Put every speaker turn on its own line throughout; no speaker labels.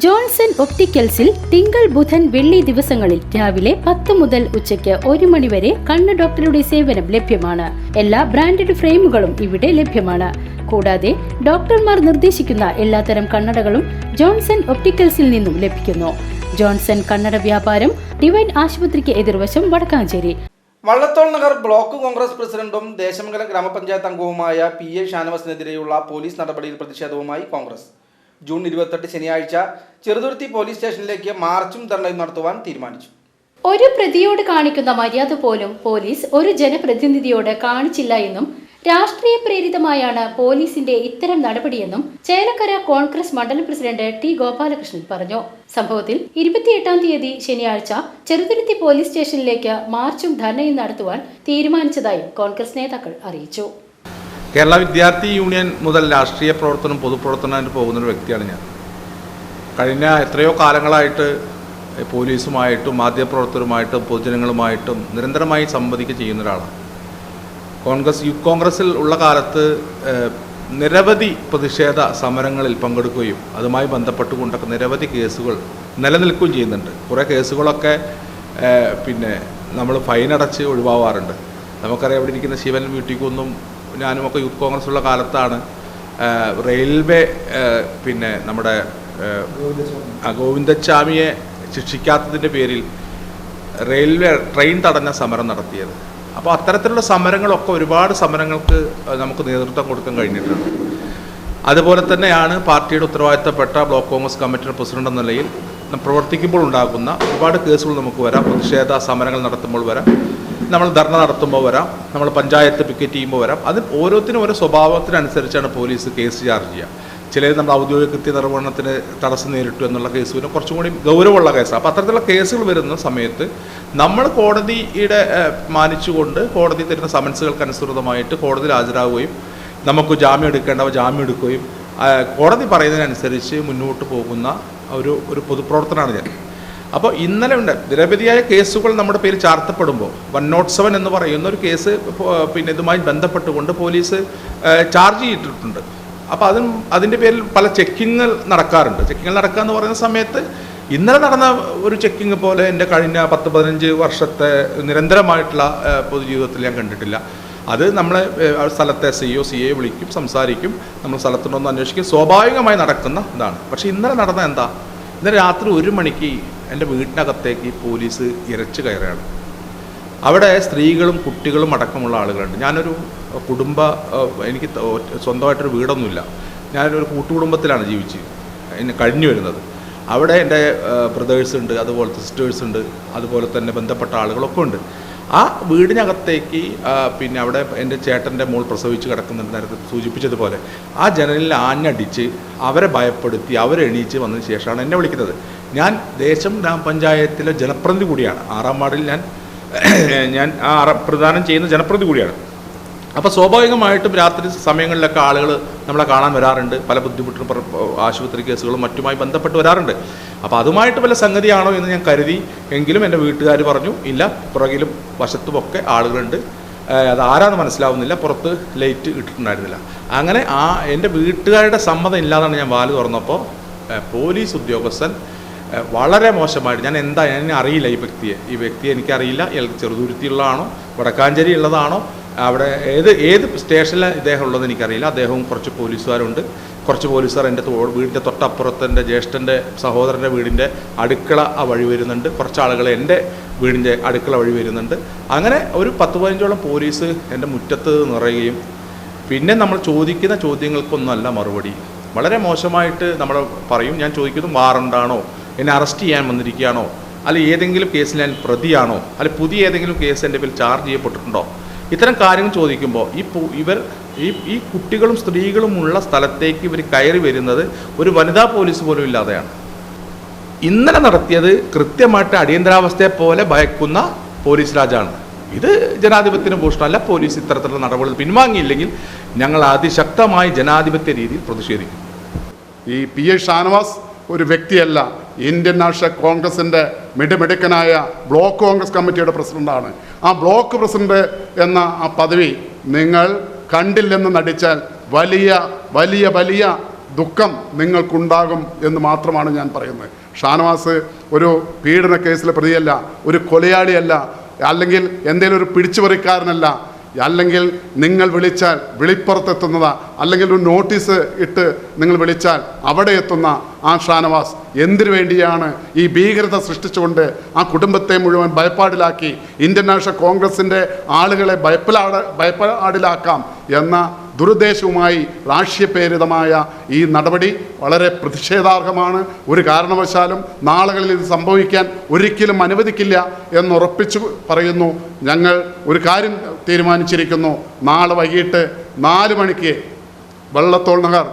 Johnson ഒപ്റ്റിക്കൽസിൽ തിങ്കൾ ബുധൻ വെള്ളി ദിവസങ്ങളിൽ രാവിലെ പത്ത് മുതൽ ഉച്ചയ്ക്ക് ഒരു മണിവരെ കണ്ണ് ഡോക്ടറുടെ സേവനം ലഭ്യമാണ്. എല്ലാ ബ്രാൻഡഡ് ഫ്രെയിമുകളും ഇവിടെ ലഭ്യമാണ്. കൂടാതെ ഡോക്ടർമാർ നിർദ്ദേശിക്കുന്ന എല്ലാത്തരം കണ്ണടകളും ജോൺസൺ ഒപ്റ്റിക്കൽസിൽ നിന്നും ലഭിക്കുന്നു. ജോൺസൺ കണ്ണട വ്യാപാരം ഡിവൈൻ ആശുപത്രിക്ക് എതിർവശം വടക്കാഞ്ചേരി.
വള്ളത്തോൾ നഗർ ബ്ലോക്ക് കോൺഗ്രസ് പ്രസിഡന്റും ദേശമംഗലം ഗ്രാമപഞ്ചായത്ത് അംഗവുമായ പി എ ഷാനവാസിനെതിരെയുള്ള പോലീസ് നടപടിയിൽ പ്രതിഷേധവുമായി കോൺഗ്രസ്. ജൂൺ ഇരുപത്തെട്ട് ശനിയാഴ്ച ചെറുതുരുത്തി പോലീസ് സ്റ്റേഷനിലേക്ക് മാർച്ചും ധർണയും നടത്തുവാൻ തീരുമാനിച്ചു.
ഒരു പ്രതിയോട് കാണിക്കുന്ന മര്യാദ പോലും പോലീസ് ഒരു ജനപ്രതിനിധിയോട് കാണിച്ചില്ല എന്നും രാഷ്ട്രീയ പ്രേരിതമായാണ് പോലീസിന്റെ ഇത്തരം നടപടിയെന്നും ചേലക്കര കോൺഗ്രസ് മണ്ഡലം പ്രസിഡന്റ് ടി ഗോപാലകൃഷ്ണൻ പറഞ്ഞു. സംഭവത്തിൽ ഇരുപത്തിയെട്ടാം തീയതി ശനിയാഴ്ച ചെറുതുരുത്തി പോലീസ് സ്റ്റേഷനിലേക്ക് മാർച്ചും ധർണയും നടത്തുവാൻ തീരുമാനിച്ചതായും കോൺഗ്രസ് നേതാക്കൾ അറിയിച്ചു.
കേരള വിദ്യാർത്ഥി യൂണിയൻ മുതൽ രാഷ്ട്രീയ പ്രവർത്തനം പൊതുപ്രവർത്തനമായിട്ട് പോകുന്നൊരു വ്യക്തിയാണ് ഞാൻ. കഴിഞ്ഞ എത്രയോ കാലങ്ങളായിട്ട് പോലീസുമായിട്ടും മാധ്യമപ്രവർത്തകരുമായിട്ടും പൊതുജനങ്ങളുമായിട്ടും നിരന്തരമായി സംവദിക്കുക ചെയ്യുന്ന ഒരാളാണ് കോൺഗ്രസ് യൂത്ത് കോൺഗ്രസിൽ ഉള്ള കാലത്ത് നിരവധി പ്രതിഷേധ സമരങ്ങളിൽ പങ്കെടുക്കുകയും അതുമായി ബന്ധപ്പെട്ടുകൊണ്ടൊക്കെ നിരവധി കേസുകൾ നിലനിൽക്കുകയും ചെയ്യുന്നുണ്ട്. കുറേ കേസുകളൊക്കെ പിന്നെ നമ്മൾ ഫൈനടച്ച് ഒഴിവാവാറുണ്ട്. നമുക്കറിയാം ഇവിടെ ഇരിക്കുന്ന ശിവൻ വീട്ടിക്കൊന്നും ഞാനുമൊക്കെ യൂത്ത് കോൺഗ്രസ് ഉള്ള കാലത്താണ് റെയിൽവേ പിന്നെ നമ്മുടെ ഗോവിന്ദസ്വാമിയെ ശിക്ഷിക്കാത്തതിന്റെ പേരിൽ റെയിൽവേ ട്രെയിൻ തടഞ്ഞ സമരം നടത്തിയത്. അപ്പോൾ അത്തരത്തിലുള്ള സമരങ്ങളൊക്കെ ഒരുപാട് സമരങ്ങൾക്ക് നമുക്ക് നേതൃത്വം കൊടുക്കാൻ കഴിഞ്ഞിട്ടുണ്ട്. അതുപോലെ തന്നെയാണ് പാർട്ടിയുടെ ഉത്തരവാദിത്തപ്പെട്ട ബ്ലോക്ക് കോൺഗ്രസ് കമ്മിറ്റിയുടെ പ്രസിഡന്റ് എന്ന നിലയിൽ പ്രവർത്തിക്കുമ്പോൾ ഉണ്ടാകുന്ന ഒരുപാട് കേസുകൾ നമുക്ക് വരാം. പ്രതിഷേധ സമരങ്ങൾ നടത്തുമ്പോൾ വരാം. നമ്മൾ ധർണ നടത്തുമ്പോൾ വരാം നമ്മൾ പഞ്ചായത്ത് പിക്കറ്റ് ചെയ്യുമ്പോൾ വരാം. അത് ഓരോത്തിനും ഓരോ സ്വഭാവത്തിനനുസരിച്ചാണ് പോലീസ് കേസ് ചാർജ് ചെയ്യുക. ചിലർ നമ്മൾ ഔദ്യോഗിക കൃത്യ നിർവഹണത്തിന് തടസ്സം നേരിട്ടു എന്നുള്ള കേസ് വരും കുറച്ചും കൂടി ഗൗരവമുള്ള കേസാണ് അപ്പോൾ അത്തരത്തിലുള്ള കേസുകൾ വരുന്ന സമയത്ത് നമ്മൾ കോടതിയുടെ മാനിച്ചുകൊണ്ട് കോടതി തരുന്ന സമൻസുകൾക്ക് അനുസൃതമായിട്ട് കോടതിയിൽ ഹാജരാകുകയും നമുക്ക് ജാമ്യം എടുക്കേണ്ടവ ജാമ്യം എടുക്കുകയും കോടതി പറയുന്നതിനനുസരിച്ച് മുന്നോട്ട് പോകുന്ന ഒരു ഒരു പൊതുപ്രവർത്തനമാണ് ഞാൻ അപ്പോൾ ഇന്നലെ ഉണ്ട്. നിരവധിയായ കേസുകൾ നമ്മുടെ പേര് ചാർത്തപ്പെടുമ്പോൾ. വൺ നോട്ട് സെവൻ എന്ന് പറയുന്ന ഒരു കേസ് പിന്നെ ഇതുമായി ബന്ധപ്പെട്ടുകൊണ്ട് പോലീസ് ചാർജ് ചെയ്തിട്ടുണ്ട്. അപ്പോൾ അതും അതിന്റെ പേരിൽ പല ചെക്കിങ്ങൾ നടക്കാറുണ്ട്. ചെക്കിങ്ങൾ നടക്കുക എന്ന് പറയുന്ന സമയത്ത് ഇന്നലെ നടന്ന ഒരു ചെക്കിങ് പോലെ എന്റെ കഴിഞ്ഞ പത്ത് പതിനഞ്ച് വർഷത്തെ നിരന്തരമായിട്ടുള്ള പൊതുജീവിതത്തിൽ ഞാൻ കണ്ടിട്ടില്ല. അത് നമ്മളെ സ്ഥലത്തെ സി ഒ സി എ വിളിക്കും സംസാരിക്കും. നമ്മൾ സ്ഥലത്തുണ്ടോന്ന് അന്വേഷിക്കും. സ്വാഭാവികമായി നടക്കുന്ന ഇതാണ്. പക്ഷേ ഇന്നലെ നടന്ന എന്താ? ഇന്നലെ രാത്രി ഒരു മണിക്ക് എന്റെ വീട്ടിനകത്തേക്ക് പോലീസ് ഇരച്ചു കയറുകയാണ്. അവിടെ സ്ത്രീകളും കുട്ടികളും അടക്കമുള്ള ആളുകളുണ്ട്. ഞാനൊരു കുടുംബ എനിക്ക് സ്വന്തമായിട്ടൊരു വീടൊന്നുമില്ല. ഞാനൊരു കൂട്ടുകുടുംബത്തിലാണ് ജീവിച്ച് കഴിഞ്ഞു വരുന്നത്. അവിടെ എന്റെ ബ്രദേഴ്സ് ഉണ്ട് അതുപോലത്തെ സിസ്റ്റേഴ്സ് ഉണ്ട് അതുപോലെ തന്നെ ബന്ധപ്പെട്ട ആളുകളൊക്കെ ഉണ്ട്. ആ വീടിനകത്തേക്ക് പിന്നെ അവിടെ എന്റെ ചേട്ടന്റെ മോൾ പ്രസവിച്ച് കിടക്കുന്നുണ്ട് നേരത്തെ സൂചിപ്പിച്ചതുപോലെ. ആ ജനലിൽ ആഞ്ഞടിച്ച് അവരെ ഭയപ്പെടുത്തി അവരെ എണീച്ച് വന്നതിന് ശേഷമാണ് എന്നെ വിളിക്കുന്നത്. ഞാൻ ദേശം ഗ്രാമപഞ്ചായത്തിലെ ജനപ്രതിനിധി കൂടിയാണ്. ആറാം വാർഡിൽ ഞാൻ ഞാൻ ആ പ്രദാനം ചെയ്യുന്ന ജനപ്രതിനിധി കൂടിയാണ്. അപ്പോൾ സ്വാഭാവികമായിട്ടും രാത്രി സമയങ്ങളിലൊക്കെ ആളുകൾ നമ്മളെ കാണാൻ വരാറുണ്ട്. പല ബുദ്ധിമുട്ടും ആശുപത്രി കേസുകളും മറ്റുമായി ബന്ധപ്പെട്ട് വരാറുണ്ട്. അപ്പോൾ അതുമായിട്ട് വല്ല സംഗതിയാണോ എന്ന് ഞാൻ കരുതി എങ്കിലും എന്റെ വീട്ടുകാർ പറഞ്ഞു ഇല്ല പുറകിലും വശത്തുമൊക്കെ ആളുകളുണ്ട്. അത് ആരാന്ന് മനസ്സിലാവുന്നില്ല. പുറത്ത് ലൈറ്റ് ഇട്ടിട്ടുണ്ടായിരുന്നില്ല. അങ്ങനെ ആ എന്റെ വീട്ടുകാരുടെ സമ്മതം ഇല്ലാതാണ് ഞാൻ വാൽ തുറന്നപ്പോൾ പോലീസ് ഉദ്യോഗസ്ഥൻ വളരെ മോശമായിട്ട് ഞാൻ എന്താ ഞാൻ അറിയില്ല ഈ വ്യക്തിയെ. ഈ വ്യക്തിയെ എനിക്കറിയില്ല. ചെറുതുരുത്തിയുള്ളതാണോ? വടക്കാഞ്ചേരി ഉള്ളതാണോ അവിടെ ഏത് ഏത് സ്റ്റേഷനിലാണ് ഇദ്ദേഹം ഉള്ളതെന്ന് എനിക്കറിയില്ല. അദ്ദേഹവും കുറച്ച് പോലീസുകാരുണ്ട്. കുറച്ച് പോലീസുകാർ എന്റെ വീടിന്റെ തൊട്ടപ്പുറത്ത് എന്റെ ജ്യേഷ്ഠന്റെ സഹോദരന്റെ വീടിന്റെ അടുക്കള വഴി വരുന്നുണ്ട്. കുറച്ച് ആളുകൾ എന്റെ വീടിന്റെ അടുക്കള വഴി വരുന്നുണ്ട്. അങ്ങനെ ഒരു പത്ത് പതിനഞ്ചോളം പോലീസ് എന്റെ മുറ്റത്ത് നിറയുകയും പിന്നെ നമ്മൾ ചോദിക്കുന്ന ചോദ്യങ്ങൾക്കൊന്നുമല്ല മറുപടി. വളരെ മോശമായിട്ട് നമ്മൾ പറയും. ഞാൻ ചോദിക്കുന്നു വാറണ്ടാണോ എന്നെ അറസ്റ്റ് ചെയ്യാൻ വന്നിരിക്കുകയാണോ? അല്ലെ ഏതെങ്കിലും കേസിൽ ഞാൻ പ്രതിയാണോ? അല്ലെ പുതിയ ഏതെങ്കിലും കേസ് എന്റെ പേരിൽ ചാർജ് ചെയ്യപ്പെട്ടിട്ടുണ്ടോ? ഇത്തരം കാര്യങ്ങൾ ചോദിക്കുമ്പോൾ ഈ ഇവർ ഈ ഈ കുട്ടികളും സ്ത്രീകളും ഉള്ള സ്ഥലത്തേക്ക് ഇവർ കയറി വരുന്നത് ഒരു വനിതാ പോലീസ് പോലും ഇല്ലാതെയാണ്. ഇന്നലെ നടത്തിയത് കൃത്യമായിട്ട് അടിയന്തരാവസ്ഥയെ പോലെ ഭയക്കുന്ന പോലീസ് രാജാണ്. ഇത് ജനാധിപത്യത്തിന് ഭൂഷണമല്ല പോലീസ് ഇത്തരത്തിലുള്ള നടപടികൾ പിൻവാങ്ങിയില്ലെങ്കിൽ ഞങ്ങൾ അതിശക്തമായി ജനാധിപത്യ രീതിയിൽ പ്രതിഷേധിക്കും.
ഈ പി എ ഷാനവാസ് ഒരു വ്യക്തിയല്ല. ഇന്ത്യൻ നാഷണൽ കോൺഗ്രസിന്റെ മിടുമിടുക്കനായ ബ്ലോക്ക് കോൺഗ്രസ് കമ്മിറ്റിയുടെ പ്രസിഡന്റാണ് ആ ബ്ലോക്ക് പ്രസിഡന്റ് എന്ന ആ പദവി നിങ്ങൾ കണ്ടില്ലെന്ന് നടിച്ചാൽ വലിയ വലിയ വലിയ ദുഃഖം നിങ്ങൾക്കുണ്ടാകും എന്ന് മാത്രമാണ് ഞാൻ പറയുന്നത്. ഷാനവാസ് ഒരു പീഡന കേസിലെ പ്രതിയല്ല ഒരു കൊലയാളിയല്ല അല്ലെങ്കിൽ എന്തെങ്കിലും ഒരു പിടിച്ചുപറിക്കാരനല്ല അല്ലെങ്കിൽ നിങ്ങൾ വിളിച്ചാൽ വിളിപ്പുറത്തെത്തുന്നതാ അല്ലെങ്കിൽ ഒരു നോട്ടീസ് ഇട്ട് നിങ്ങൾ വിളിച്ചാൽ അവിടെ എത്തുന്ന ആ ഷാനവാസ് എന്തിനു വേണ്ടിയാണ് ഈ ഭീകരത സൃഷ്ടിച്ചുകൊണ്ട് ആ കുടുംബത്തെ മുഴുവൻ ഭയപ്പാടിലാക്കി ഇന്ത്യൻ നാഷണൽ കോൺഗ്രസിന്റെ ആളുകളെ ഭയപ്പിലാട ഭയപ്പാടിലാക്കാം എന്ന ദുരുദ്ദേശവുമായി രാഷ്ട്രീയപ്രേരിതമായ ഈ നടപടി വളരെ പ്രതിഷേധാർഹമാണ്. ഒരു കാരണവശാലും നാളുകളിൽ ഇത് സംഭവിക്കാൻ ഒരിക്കലും അനുവദിക്കില്ല എന്നുറപ്പിച്ചു പറയുന്നു. ഞങ്ങൾ ഒരു കാര്യം തീരുമാനിച്ചിരിക്കുന്നു. നാളെ വൈകിട്ട് നാല് മണിക്ക് വള്ളത്തോൾ നഗർ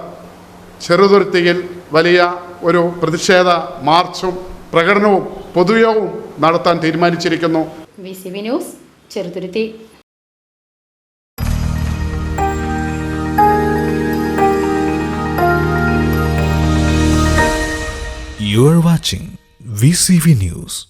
ചെറുതുരുത്തിയിൽ വലിയ ഒരു പ്രതിഷേധ മാർച്ചും പ്രകടനവും പൊതുയോഗവും നടത്താൻ തീരുമാനിച്ചിരിക്കുന്നു
V C V news Cheruthuruthy
You are watching VCV News.